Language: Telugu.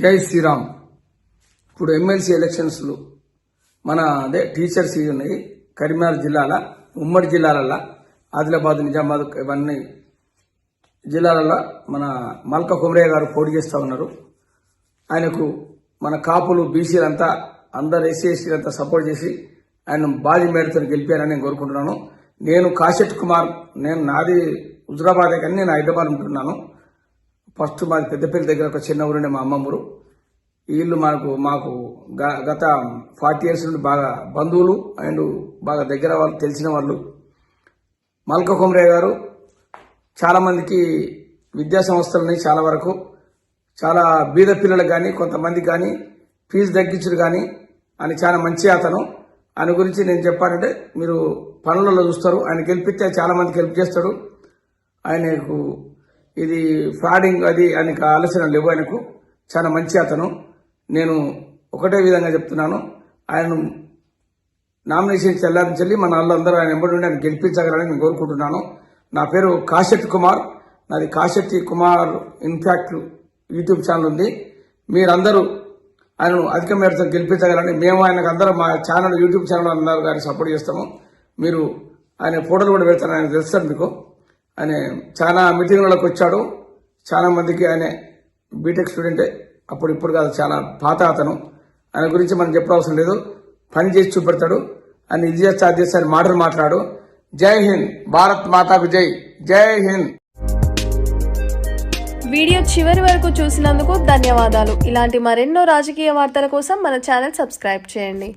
జై శ్రీరామ్. ఇప్పుడు ఎమ్మెల్సీ ఎలక్షన్స్లు మన అదే టీచర్స్ ఉన్నాయి. కరీంనగర్ జిల్లాల ఉమ్మడి జిల్లాలల్లో ఆదిలాబాద్ నిజామాబాద్ ఇవన్నీ జిల్లాలలో మన మల్క కుమరయ్య గారు పోటీ చేస్తూ ఉన్నారు. ఆయనకు మన కాపులు బీసీలంతా అందరు ఎస్సీ ఎస్టీలంతా సపోర్ట్ చేసి ఆయన బాధి మేడతో గెలిపారని నేను కోరుకుంటున్నాను. నేను కాశెట్ కుమార్ నేను నాది హుజరాబాదే కానీ నేను హైదరాబాద్ ఉంటున్నాను. ఫస్ట్ మాది పెద్దపల్లి దగ్గర ఒక చిన్న ఊరుండే మా అమ్మమ్మరు వీళ్ళు మనకు మాకు గ- గత ఫార్టీ ఇయర్స్ నుండి బాగా బంధువులు అండ్ బాగా దగ్గర వాళ్ళు తెలిసిన వాళ్ళు. మల్క కుమరే గారు చాలామందికి విద్యా సంస్థలని చాలా వరకు. చాలా బీద పిల్లలకు కానీ కొంతమందికి కానీ ఫీజు తగ్గించుడు కానీ అని చాలా మంచి అతను. ఆయన గురించి నేను చెప్పానంటే మీరు పనులలో చూస్తారు. ఆయన గెలిపిస్తే చాలా మందికి హెల్ప్ చేస్తాడు. ఆయనకు ఇది ఫ్రాడింగ్ అది ఆయనకు ఆలోచన లేవు ఆయనకు. చాలా మంచి అతను. నేను ఒకటే విధంగా చెప్తున్నాను. ఆయన నామినేషన్ చెల్లారించాలి మన వాళ్ళందరూ ఆయన ఎంబడి ఉండి ఆయన గెలిపించగలని నేను కోరుకుంటున్నాను. నా పేరు కాశెట్టి కుమార్. నాది Kasetti Kumar in fact YouTube channel ఉంది. మీరందరూ ఆయనను అధిక మేరతో గెలిపించగలని మేము ఆయనకు అందరూ మా ఛానల్ యూట్యూబ్ ఛానల్ అందరూ గారిని సపోర్ట్ చేస్తాము. మీరు ఆయన ఫోటోలు కూడా పెడతారు ఆయన తెలుస్తారు మీకు. ఆయన చాలా మీటింగ్లకు వచ్చాడు. చాలా మందికి ఆయన బీటెక్ స్టూడెంటే అప్పుడు ఇప్పుడు కాదు చాలా పాత అతను. ఆయన గురించి మనం చెప్పవసరం లేదు. పని చేసి చూపెడతాడు. ఆయన ఇది చేస్తా అది చేస్తా మాటలు మాట్లాడు. జై హింద్. భారత్ మాతాకు జై. జై హింద్. వీడియో చివరి వరకు చూసినందుకు ధన్యవాదాలు. ఇలాంటి మరెన్నో రాజకీయ వార్తల కోసం మన ఛానల్ సబ్స్క్రైబ్ చేయండి.